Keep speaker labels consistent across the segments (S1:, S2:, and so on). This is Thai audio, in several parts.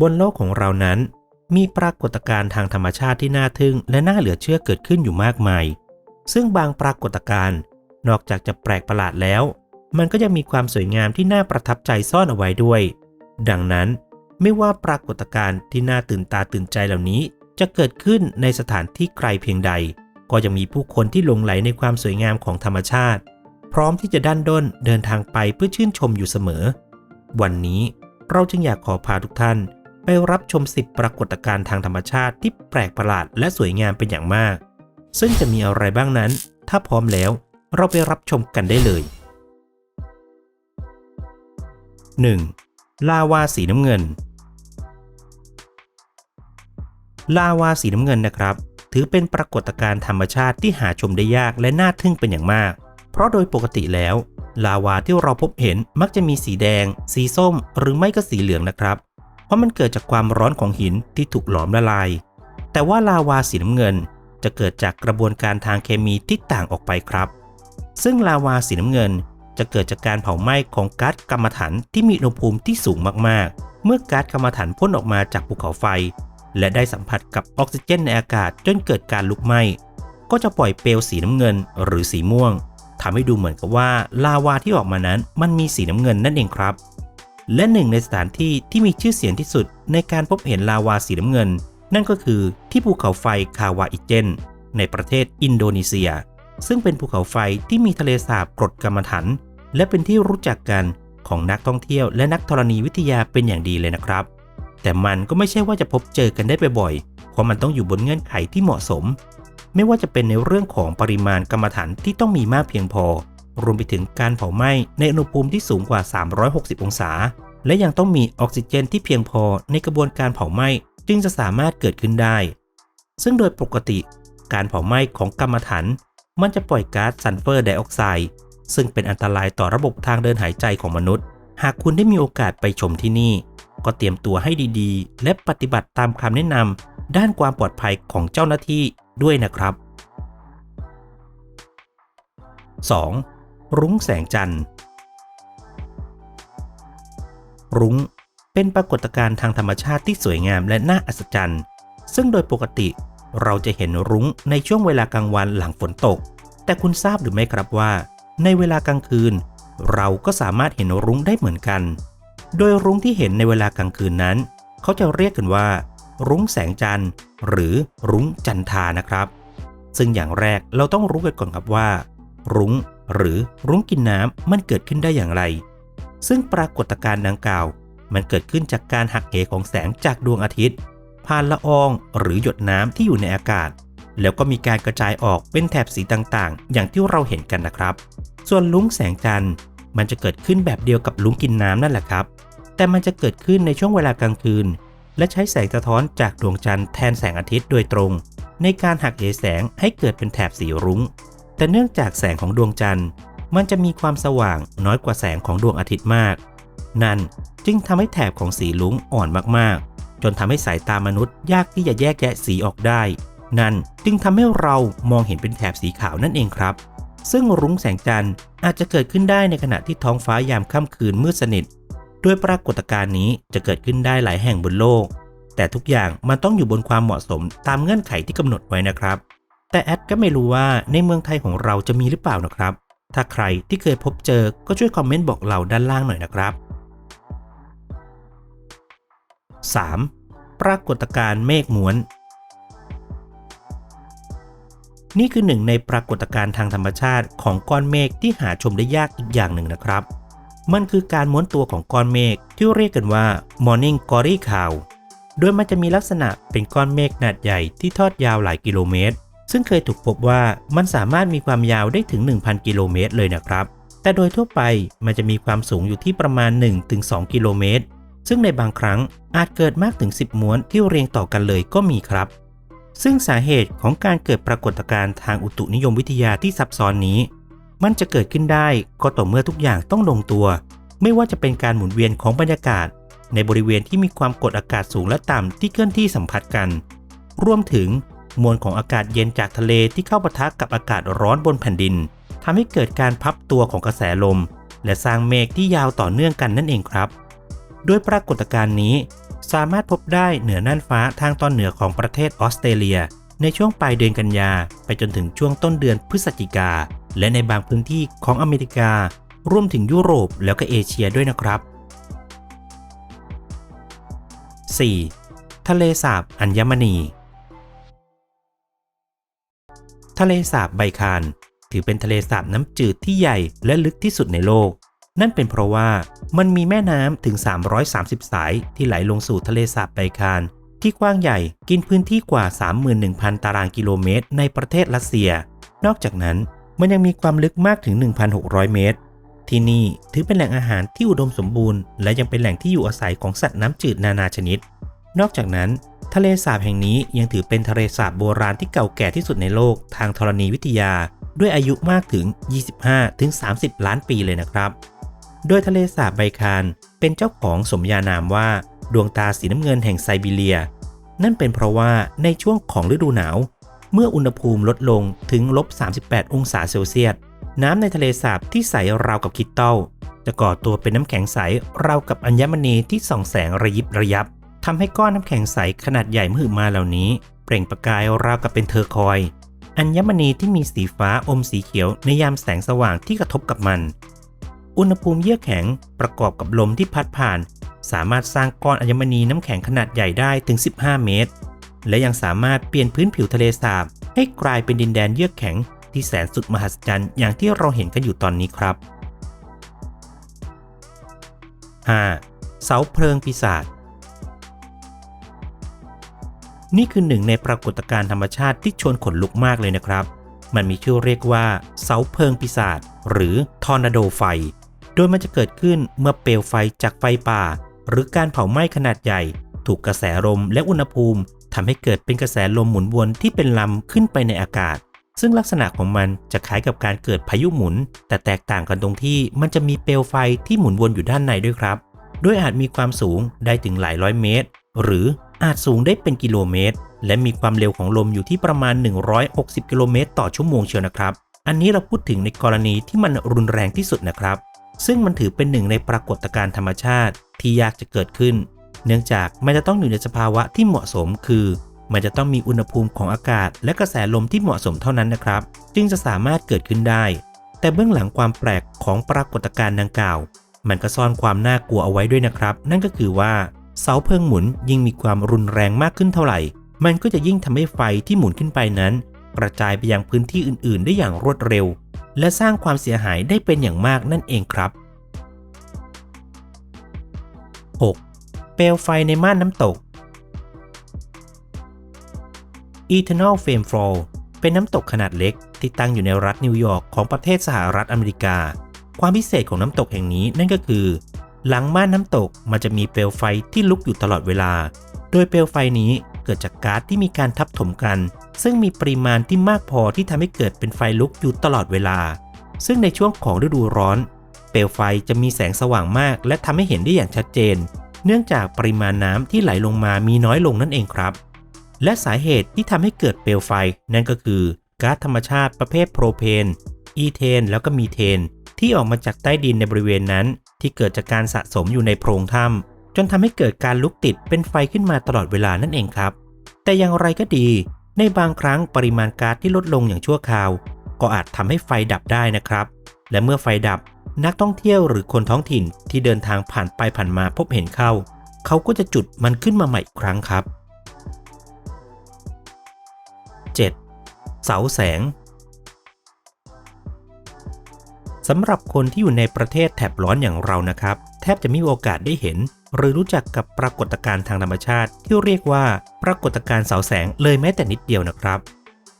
S1: บนโลกของเรานั้น มีปรากฏการณ์ทางธรรมชาติที่น่าทึ่ง และน่าเหลือเชื่อเกิดขึ้นอยู่มากมาย ซึ่งบางปรากฏการณ์นอกจากจะแปลกประหลาดแล้ว มันก็ยังมีความสวยงามที่น่าประทับใจซ่อนเอาไว้ด้วย ดังนั้นไม่ว่าปรากฏการณ์ที่น่าตื่นตาตื่นใจเหล่านี้ จะเกิดขึ้นในสถานที่ไกลเพียงใด ก็ยังมีผู้คนที่หลงไหลในความสวยงามของธรรมชาติ พร้อมที่จะดันด้นเดินทางไปเพื่อชื่นชมอยู่เสมอ วันนี้เราจึงอยากขอพาทุกท่าน ไปรับชมสิบปรากฏการณ์ทางธรรมชาติที่แปลกประหลาดและสวยงามเป็นอย่างมาก ซึ่งจะมีอะไรบ้างนั้น ถ้าพร้อมแล้วเราไปรับชมกันได้เลย 1. ลาวาสีน้ำเงิน ลาวาสีน้ำเงินนะครับ ถือเป็นปรากฏการณ์ธรรมชาติที่หาชมได้ยากและน่าทึ่งเป็นอย่างมาก เพราะโดยปกติแล้ว ลาวาที่เราพบเห็นมักจะมีสีแดง สีส้ม หรือไม่ก็สีเหลืองนะครับ เพราะมันเกิดจากความร้อนของหินที่ถูกหลอมละลาย แต่ว่าลาวาสีน้ำเงินจะเกิดจากกระบวนการทางเคมีที่ต่างออกไปครับ ซึ่งลาวาสีน้ำเงินจะเกิดจากการเผาไหม้ของก๊าซกัมมันถันที่มีอุณหภูมิที่สูงมากๆ เมื่อก๊าซกัมมันถันพ่นออกมาจากภูเขาไฟ และได้สัมผัสกับออกซิเจนในอากาศจนเกิดการลุกไหม้ ก็จะปล่อยเปลวสีน้ำเงินหรือสีม่วงทำให้ดูเหมือนกับว่าลาวาที่ออกมานั้นมันมีสีน้ำเงินนั่นเองครับ และหนึ่งในสถานที่ที่มีชื่อเสียงที่สุดในการพบเห็นลาวาสีน้ำเงิน นั่นก็คือที่ภูเขาไฟคาวาอิเจน ในประเทศอินโดนีเซีย ซึ่งเป็นภูเขาไฟที่มีทะเลสาบกรดกัมมันถันและเป็นที่รู้จักกันของนักท่องเที่ยวและนักธรณีวิทยาเป็นอย่างดีเลยนะครับ แต่มันก็ไม่ใช่ว่าจะพบเจอกันได้บ่อยๆเพราะมันต้องอยู่บนเงื่อนไขที่เหมาะสม ไม่ว่าจะเป็นในเรื่องของปริมาณกรรมฐานที่ต้องมีมากเพียงพอ รวมไปถึงการเผาไหม้ในอุณหภูมิที่สูงกว่า 360 องศา และยังต้องมีออกซิเจนที่เพียงพอในกระบวนการเผาไหม้จึงจะสามารถเกิดขึ้นได้ ซึ่งโดยปกติการเผาไหม้ของกรรมฐานมันจะปล่อยก๊าซซัลเฟอร์ไดออกไซด์ซึ่งเป็นอันตรายต่อระบบทางเดินหายใจของมนุษย์ หากคุณได้มีโอกาสไปชมที่นี่ ก็เตรียมตัวให้ดีๆ และปฏิบัติตามคำแนะนำด้านความปลอดภัยของเจ้าหน้าที่ด้วยนะครับ 2. รุ้งแสงจันทร์ รุ้งเป็นปรากฏการณ์ทางธรรมชาติที่สวยงามและน่าอัศจรรย์ ซึ่งโดยปกติเราจะเห็นรุ้งในช่วงเวลากลางวันหลังฝนตก แต่คุณทราบหรือไม่ครับว่า ในเวลากลางคืน เราก็สามารถเห็นรุ้งได้เหมือนกัน โดยรุ้งที่เห็นในเวลากลางคืนนั้น เขาจะเรียกกันว่า รุ้งแสงจันทร์ หรือรุ้งจันทานะครับ ซึ่งอย่างแรกเราต้องรู้กันก่อนครับว่า รุ้ง หรือรุ้งกินน้ำมันเกิดขึ้นได้อย่างไร ซึ่งปรากฏการณ์ดังกล่าว มันเกิดขึ้นจากการหักเหของแสงจากดวงอาทิตย์ ผ่านละอองหรือหยดน้ำที่อยู่ในอากาศ แล้วก็มีการกระจายออกเป็นแถบสีต่างๆ อย่างที่เราเห็นกันนะครับ ส่วนลุ้งแสงจันทร์มันจะเกิดขึ้นแบบเดียวกับลุ้งกินน้ำนั่นแหละครับ แต่มันจะเกิดขึ้นในช่วงเวลากลางคืน และใช้แสงสะท้อนจากดวงจันทร์แทนแสงอาทิตย์โดยตรง ในการหักเหแสงให้เกิดเป็นแถบสีรุง้ง แต่เนื่องจากแสงของดวงจันทร์ มันจะมีความสว่างน้อยกว่าแสงของดวงอาทิตย์มาก นั่นจึงทำให้แถบของสีลุ้งอ่อนมากๆ จนทำให้สายตามนุษย์ยากที่จะแยกแยะสีออกได้ นั่นจึงทำให้เรามองเห็นเป็นแถบสีขาวนั่นเองครับ ซึ่งรุ้งแสงจันทร์อาจจะเกิดขึ้นได้ในขณะที่ท้องฟ้ายามค่ำคืนมืดสนิทโดยปรากฏการณ์นี้จะเกิดขึ้นได้หลายแห่งบนโลก แต่ทุกอย่างมันต้องอยู่บนความเหมาะสมตามเงื่อนไขที่กำหนดไว้นะครับ แต่แอดก็ไม่รู้ว่าในเมืองไทยของเราจะมีหรือเปล่านะครับ ถ้าใครที่เคยพบเจอก็ช่วยคอมเมนต์บอกเราด้านล่างหน่อยนะครับ 3. ปรากฏการณ์เมฆม้วน นี่คือหนึ่งในปรากฏการณ์ทางธรรมชาติของก้อนเมฆที่หาชมได้ยากอีกอย่างหนึ่งนะครับ มันคือการม้วนตัวของก้อนเมฆที่เรียกกันว่า Morning Glory Cloud โดยมันจะมีลักษณะเป็นก้อนเมฆขนาดใหญ่ที่ทอดยาวหลายกิโลเมตร ซึ่งเคยถูกพบว่ามันสามารถมีความยาวได้ถึง 1,000 กิโลเมตรเลยนะครับ แต่โดยทั่วไปมันจะมีความสูงอยู่ที่ประมาณ 1-2 กิโลเมตร ซึ่งในบางครั้งอาจเกิดมากถึง 10 ม้วนที่เรียงต่อกันเลยก็มีครับ ซึ่งสาเหตุของการเกิดปรากฏการณ์ทางอุตุนิยมวิทยาที่ซับซ้อนนี้ มันจะเกิดขึ้นได้ก็ต่อเมื่อทุกอย่างต้องลงตัว ไม่ว่าจะเป็นการหมุนเวียนของบรรยากาศ ในบริเวณที่มีความกดอากาศสูงและต่ำที่เคลื่อนที่สัมผัสกัน รวมถึง มวลของอากาศเย็นจากทะเลที่เข้าปะทะกับอากาศร้อนบนแผ่นดินทำให้เกิดการพับตัวของกระแสลม และสร้างเมฆที่ยาวต่อเนื่องกันนั่นเองครับโดยปรากฏการณ์นี้ สามารถพบได้เหนือน่านฟ้าทางตอนเหนือของประเทศออสเตรเลีย ในช่วงปลายเดือนกันยาไปจนถึงช่วงต้นเดือนพฤศจิกา และในบางพื้นที่ของอเมริการวมถึงยุโรปแล้วก็เอเชียด้วยนะครับ 4. ทะเลสาบอัญมณี ทะเลสาบไบคานถือเป็นทะเลสาบน้ำจืดที่ใหญ่และลึกที่สุดในโลก นั่นเป็นเพราะว่ามันมีแม่น้ำถึง 330 สายที่ไหลลงสู่ทะเลสาบไบคานที่กว้างใหญ่กินพื้นที่กว่า 31,000 ตารางกิโลเมตร ในประเทศรัสเซีย นอกจากนั้นมันยังมีความลึกมากถึง 1,600 เมตร ที่นี่ถือเป็นแหล่งอาหารที่อุดมสมบูรณ์ และยังเป็นแหล่งที่อยู่อาศัยของสัตว์น้ำจืดนานาชนิด นอกจากนั้น ทะเลสาบแห่งนี้ยังถือเป็นทะเลสาบโบราณที่เก่าแก่ที่สุดในโลกทางธรณีวิทยา ด้วยอายุมากถึง 25-30 ล้านปีเลยนะครับ โดยทะเลสาบไบคานเป็นเจ้าของสมญานามว่าดวงตาสีน้ำเงินแห่งไซบีเรีย นั่นเป็นเพราะว่าในช่วงของฤดูหนาว เมื่ออุณหภูมิลดลงถึงลบ 38 องศาเซลเซียส น้ำในทะเลสาบที่ใสราวกับคริสตัลจะก่อตัวเป็นน้ำแข็งใสราวกับอัญมณีที่ส่องแสงระยิบระยับ ทำให้ก้อนน้ำแข็งใสขนาดใหญ่มหึมาเหล่านี้ เปล่งประกายราวกับเป็นเทอร์คอย อัญมณีที่มีสีฟ้าอมสีเขียวในยามแสงสว่างที่กระทบกับมัน อุณหภูมิเยือกแข็งประกอบกับลมที่พัดผ่าน สามารถสร้างก้อนอัญมณีน้ำแข็งขนาดใหญ่ได้ถึง 15 เมตร และยังสามารถเปลี่ยนพื้นผิวทะเลสาบ ให้กลายเป็นดินแดนเยือกแข็งที่แสนสุดมหัศจรรย์อย่างที่เราเห็นกันอยู่ตอนนี้ครับ 5. เสาเพลิงปีศาจ นี่คือหนึ่งในปรากฏการณ์ธรรมชาติที่ชวนขนลุกมากเลยนะครับ มันมีชื่อเรียกว่า เสาเพลิงปีศาจหรือทอร์นาโดไฟ โดยมันจะเกิดขึ้นเมื่อเปลวไฟจากไฟป่า หรือการเผาไหม้ขนาดใหญ่ ถูกกระแสลมและอุณหภูมิทำให้เกิดเป็นกระแสลมหมุนวนที่เป็นลำขึ้นไปในอากาศ ซึ่งลักษณะของมันจะคล้ายกับการเกิดพายุหมุน แต่แตกต่างกันตรงที่มันจะมีเปลวไฟที่หมุนวนอยู่ด้านในด้วยครับ ด้วยอาจมีความสูงได้ถึงหลายร้อยเมตร หรือ อาจสูงได้เป็นกิโลเมตร และมีความเร็วของลมอยู่ที่ประมาณ 160 กิโลเมตรต่อชั่วโมงเชียวนะครับ อันนี้เราพูดถึงในกรณีที่มันรุนแรงที่สุดนะครับ ซึ่งมันถือเป็นหนึ่งในปรากฏการณ์ธรรมชาติที่ยากจะเกิดขึ้น เนื่องจากมันจะต้องอยู่ในสภาวะที่เหมาะสมคือ มันจะต้องมีอุณหภูมิของอากาศ และกระแสลมที่เหมาะสมเท่านั้นนะครับ จึงจะสามารถเกิดขึ้นได้ แต่เบื้องหลังความแปลกของปรากฏการณ์ดังกล่าว มันก็ซ่อนความน่ากลัวเอาไว้ด้วยนะครับ นั่นก็คือว่า เสาเพลิงหมุนยิ่งมีความรุนแรงมากขึ้นเท่าไหร่ มันก็จะยิ่งทำให้ไฟที่หมุนขึ้นไปนั้น กระจายไปยังพื้นที่อื่น ๆ ได้อย่างรวดเร็ว และสร้างความเสียหายได้เป็นอย่างมากนั่นเองครับ 6. เปลวไฟในม่านน้ำตก Eternal Flame Fall เป็นน้ำตกขนาดเล็กที่ตั้งอยู่ในรัฐนิวยอร์กของประเทศสหรัฐอเมริกา ความพิเศษของน้ำตกแห่งนี้นั่นก็คือ หลังม่านน้ำตกมันจะมีเปลวไฟที่ลุกอยู่ตลอดเวลา โดยเปลวไฟนี้เกิดจากก๊าซที่มีการทับถมกัน ซึ่งมีปริมาณที่มากพอที่ทำให้เกิดเป็นไฟลุกอยู่ตลอดเวลา ซึ่งในช่วงของฤดูร้อน เปลวไฟจะมีแสงสว่างมาก และทำให้เห็นได้อย่างชัดเจน เนื่องจากปริมาณน้ำที่ไหลลงมามีน้อยลงนั่นเองครับ และสาเหตุที่ทำให้เกิดเปลวไฟ นั่นก็คือก๊าซธรรมชาติประเภทโพรเพน อีเทน แล้วก็มีเทน ที่ออกมาจากใต้ดินในบริเวณนั้น ที่เกิดจากการสะสมอยู่ในโพรงถ้ำจนทำให้เกิดการลุกติดเป็นไฟขึ้นมาตลอดเวลานั่นเองครับ แต่อย่างไรก็ดี ในบางครั้งปริมาณก๊าซที่ลดลงอย่างชั่วคราว ก็อาจทำให้ไฟดับได้นะครับ และเมื่อไฟดับนักท่องเที่ยวหรือคนท้องถิ่นที่เดินทางผ่านไปผ่านมาพบเห็นเข้า เขาก็จะจุดมันขึ้นมาใหม่อีกครั้งครับ 7. เสาแสง สำหรับคนที่อยู่ในประเทศแถบร้อนอย่างเรานะครับ แทบจะไม่มีโอกาสได้เห็น หรือรู้จักกับปรากฏการณ์ทางธรรมชาติ ที่เรียกว่าปรากฏการณ์เสาแสงเลยแม้แต่นิดเดียวนะครับ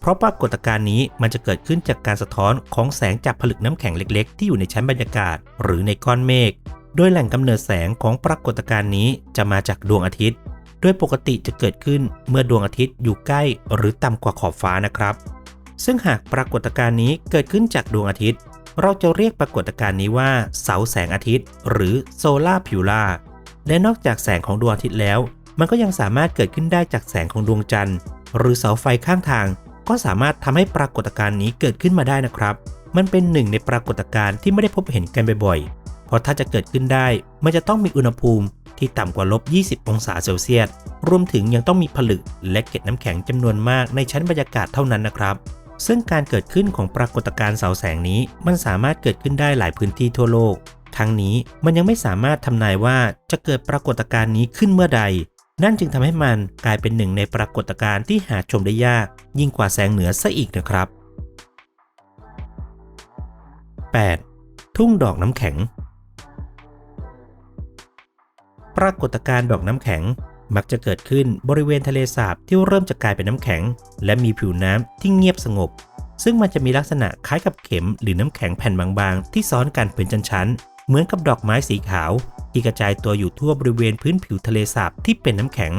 S1: เพราะปรากฏการณ์นี้มันจะเกิดขึ้นจากการสะท้อนของแสงจากผลึกน้ำแข็งเล็กๆ ที่อยู่ในชั้นบรรยากาศ หรือในก้อนเมฆโดยแหล่งกำเนิดแสงของปรากฏการณ์นี้จะมาจากดวงอาทิตย์ โดยปกติจะเกิดขึ้นเมื่อดวงอาทิตย์อยู่ใกล้หรือต่ำกว่าขอบฟ้านะครับ ซึ่งหากปรากฏการณ์นี้เกิดขึ้นจากดวงอาทิตย์ เราจะเรียกปรากฏการณ์นี้ว่าเสาแสงอาทิตย์ หรือโซลาร์พิวลาและนอกจากแสงของดวงอาทิตย์แล้ว มันก็ยังสามารถเกิดขึ้นได้จากแสงของดวงจันทร์ หรือเสาไฟข้างทาง ก็สามารถทำให้ปรากฏการณ์นี้เกิดขึ้นมาได้นะครับ มันเป็นหนึ่งในปรากฏการณ์ที่ไม่ได้พบเห็นกันบ่อยๆ เพราะถ้าจะเกิดขึ้นได้ มันจะต้องมีอุณหภูมิที่ต่ำกว่าลบ 20 องศาเซลเซียส รวมถึงยังต้องมีผลึกและเกล็ดน้ำแข็งจำนวนมากในชั้นบรรยากาศเท่านั้นนะครับ ซึ่งการเกิดขึ้นของปรากฏการณ์เสาแสงนี้มันสามารถเกิดขึ้นได้หลายพื้นที่ทั่วโลก ทั้งนี้มันยังไม่สามารถทำนายว่าจะเกิดปรากฏการณ์นี้ขึ้นเมื่อใด นั่นจึงทำให้มันกลายเป็นหนึ่งในปรากฏการณ์ที่หาชมได้ยาก ยิ่งกว่าแสงเหนือซะอีกนะครับ 8. ทุ่งดอกน้ำแข็ง ปรากฏการณ์ดอกน้ำแข็ง มักจะเกิดขึ้นบริเวณทะเลสาบที่เริ่มจะกลายเป็นน้ำแข็ง และมีผิวน้ำที่เงียบสงบ ซึ่งมันจะมีลักษณะคล้ายกับเข็มหรือน้ำแข็งแผ่นบางๆ ที่ซ้อนกันเป็นชั้นๆ เหมือนกับดอกไม้สีขาว ที่กระจายตัวอยู่ทั่วบริเวณพื้นผิวทะเลสาบที่เป็นน้ำแข็ง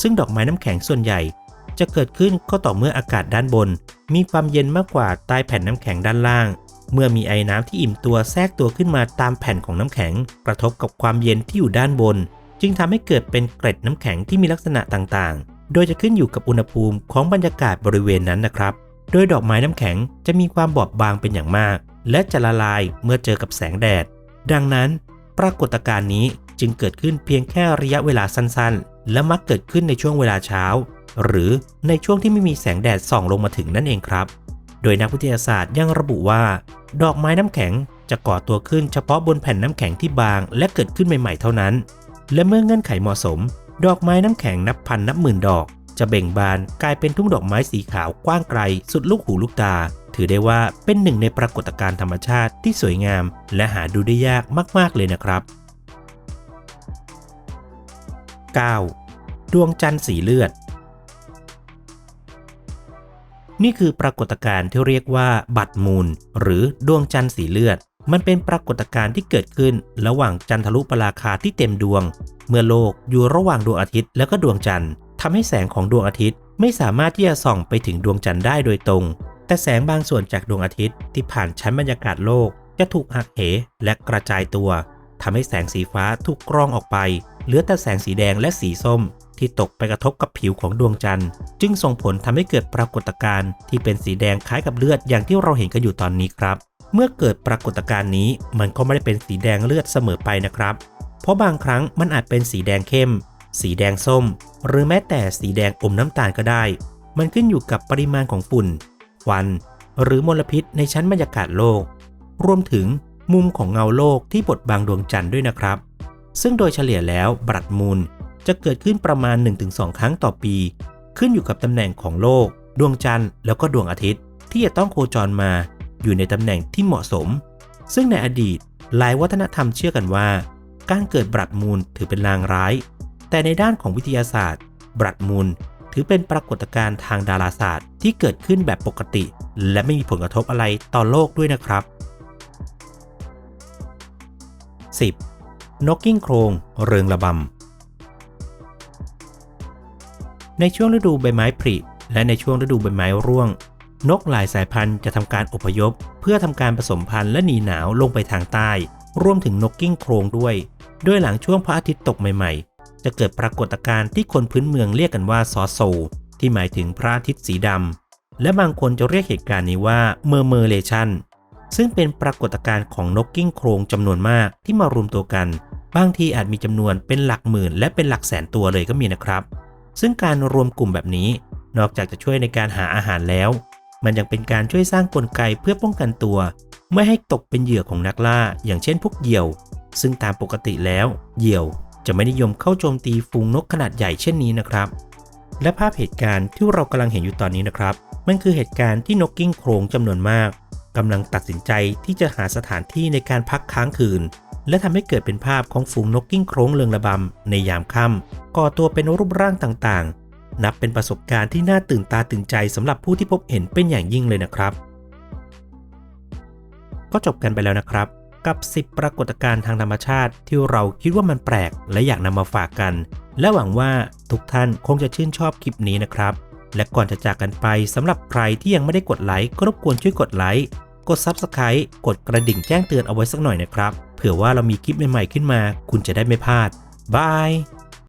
S1: ซึ่งดอกไม้น้ำแข็งส่วนใหญ่ จะเกิดขึ้นก็ต่อเมื่ออากาศด้านบน มีความเย็นมากกว่าใต้แผ่นน้ำแข็งด้านล่าง เมื่อมีไอ้น้ำที่อิ่มตัวแทรกตัวขึ้นมาตามแผ่นของน้ำแข็ง กระทบกับความเย็นที่อยู่ด้านบน จึงทำให้เกิดเป็นเกล็ดน้ำแข็งที่มีลักษณะต่างๆ โดยจะขึ้นอยู่กับอุณหภูมิของบรรยากาศบริเวณนั้นนะครับ โดยดอกไม้น้ำแข็งจะมีความบอบบางเป็นอย่างมาก และจะละลายเมื่อเจอกับแสงแดด ดังนั้นปรากฏการณ์นี้จึงเกิดขึ้นเพียงแค่ระยะเวลาสั้นๆ และมักเกิดขึ้นในช่วงเวลาเช้า หรือในช่วงที่ไม่มีแสงแดดส่องลงมาถึงนั่นเองครับ โดยนักวิทยาศาสตร์ยังระบุว่า ดอกไม้น้ำแข็งจะก่อตัวขึ้นเฉพาะบนแผ่นน้ำแข็งที่บาง และเกิดขึ้นใหม่ๆเท่านั้น และเมื่อเงื่อนไขเหมาะสม ดอกไม้น้ำแข็งนับพันนับหมื่นดอก จะเบ่งบานกลายเป็นทุ่งดอกไม้สีขาวกว้างไกล สุดลูกหูลูกตา ถือได้ว่าเป็นหนึ่งในปรากฏการณ์ธรรมชาติที่สวยงาม และหาดูได้ยากมากๆเลยนะครับ 9. ดวงจันทร์สีเลือด นี่คือปรากฏการณ์ที่เรียกว่า บัตรมูล หรือดวงจันทร์สีเลือด มันเป็นปรากฏการณ์ที่เกิดขึ้นระหว่างจันทรุปราคาที่เต็มดวง เมื่อโลกอยู่ระหว่างดวงอาทิตย์และก็ดวงจันทร์ทำให้แสงของดวงอาทิตย์ ไม่สามารถที่จะส่องไปถึงดวงจันทร์ได้โดยตรง แต่แสงบางส่วนจากดวงอาทิตย์ที่ผ่านชั้นบรรยากาศโลก จะถูกหักเหและกระจายตัวทำให้แสงสีฟ้าถูกกรองออกไป เหลือแต่แสงสีแดงและสีส้ม ที่ตกไปกระทบกับผิวของดวงจันทร์ จึงส่งผลทำให้เกิดปรากฏการณ์ที่เป็นสีแดงคล้ายกับเลือดอย่างที่เราเห็นกันอยู่ตอนนี้ครับ เมื่อเกิดปรากฏการณ์นี้มันก็ไม่ได้เป็นสีแดงเลือดเสมอไปนะครับ เพราะบางครั้งมันอาจเป็นสีแดงเข้ม สีแดงส้ม หรือแม้แต่สีแดงอมน้ำตาลก็ได้ มันขึ้นอยู่กับปริมาณของฝุ่นควัน หรือมลพิษในชั้นบรรยากาศโลก รวมถึงมุมของเงาโลกที่บดบังดวงจันทร์ด้วยนะครับ ซึ่งโดยเฉลี่ยแล้วบรัดมูลจะเกิดขึ้นประมาณ 1-2 ครั้งต่อปี ขึ้นอยู่กับตำแหน่งของโลก ดวงจันทร์แล้วก็ดวงอาทิตย์ ที่จะต้องโคจรมา อยู่ในตำแหน่งที่เหมาะสม ซึ่งในอดีตหลายวัฒนธรรมเชื่อกันว่า การเกิดบรัดมูลถือเป็นลางร้าย แต่ในด้านของวิทยาศาสตร์ บรัดมูลถือเป็นปรากฏการณ์ทางดาราศาสตร์ที่เกิดขึ้นแบบปกติ และไม่มีผลกระทบอะไรต่อโลกด้วยนะครับ 10. นกกิ้งโครงเริงระบำ ในช่วงฤดูใบไม้ผลิและในช่วงฤดูใบไม้ร่วง นกหลายสายพันธุ์จะทำการอพยพ เพื่อทำการผสมพันธุ์และหนีหนาวลงไปทางใต้ รวมถึงนกกิ้งโครงด้วย โดยหลังช่วงพระอาทิตย์ตกใหม่ๆ จะเกิดปรากฏการณ์ที่คนพื้นเมืองเรียกกันว่าซอโซ ที่หมายถึงพระอาทิตย์สีดำและบางคนจะเรียกเหตุการณ์นี้ว่าเมอร์เมอร์เลชันซึ่งเป็นปรากฏการณ์ของนกกิ้งโครงจำนวนมากที่มารวมตัวกัน บางทีอาจมีจำนวนเป็นหลักหมื่น และเป็นหลักแสนตัวเลยก็มีนะครับ ซึ่งการรวมกลุ่มแบบนี้ นอกจากจะช่วยในการหาอาหารแล้ว มันยังเป็นการช่วยสร้างกลไกเพื่อป้องกันตัว ไม่ให้ตกเป็นเหยื่อของนักล่า อย่างเช่นพวกเหยี่ยว ซึ่งตามปกติแล้ว เหยี่ยวจะไม่นิยมเข้าโจมตีฝูงนกขนาดใหญ่เช่นนี้นะครับ และภาพเหตุการณ์ที่เรากำลังเห็นอยู่ตอนนี้นะครับ มันคือเหตุการณ์ที่นกกิ้งโครงจำนวนมากกำลังตัดสินใจที่จะหาสถานที่ในการพักค้างคืน และทำให้เกิดเป็นภาพของฝูงนกกิ้งโครงเรืองระบำในยามค่ำก่อตัวเป็นรูปร่างต่างๆ นับเป็นประสบการณ์ที่น่าตื่นตาตื่นใจสำหรับผู้ที่พบเห็นเป็นอย่างยิ่งเลยนะครับ ก็จบกันไปแล้วนะครับ กับ 10 ปรากฏการณ์ทางธรรมชาติที่เราคิดว่ามันแปลก และอยากนำมาฝากกัน และหวังว่าทุกท่านคงจะชื่นชอบคลิปนี้นะครับ และก่อนจะจากกันไปสำหรับใครที่ยังไม่ได้กดไลค์ก็รบกวนช่วยกดไลค์กด Subscribe กดกระดิ่งแจ้งเตือนเอาไว้สักหน่อยนะครับ เผื่อว่าเรามีคลิปใหม่ๆขึ้นมา คุณจะได้ไม่พลาดบาย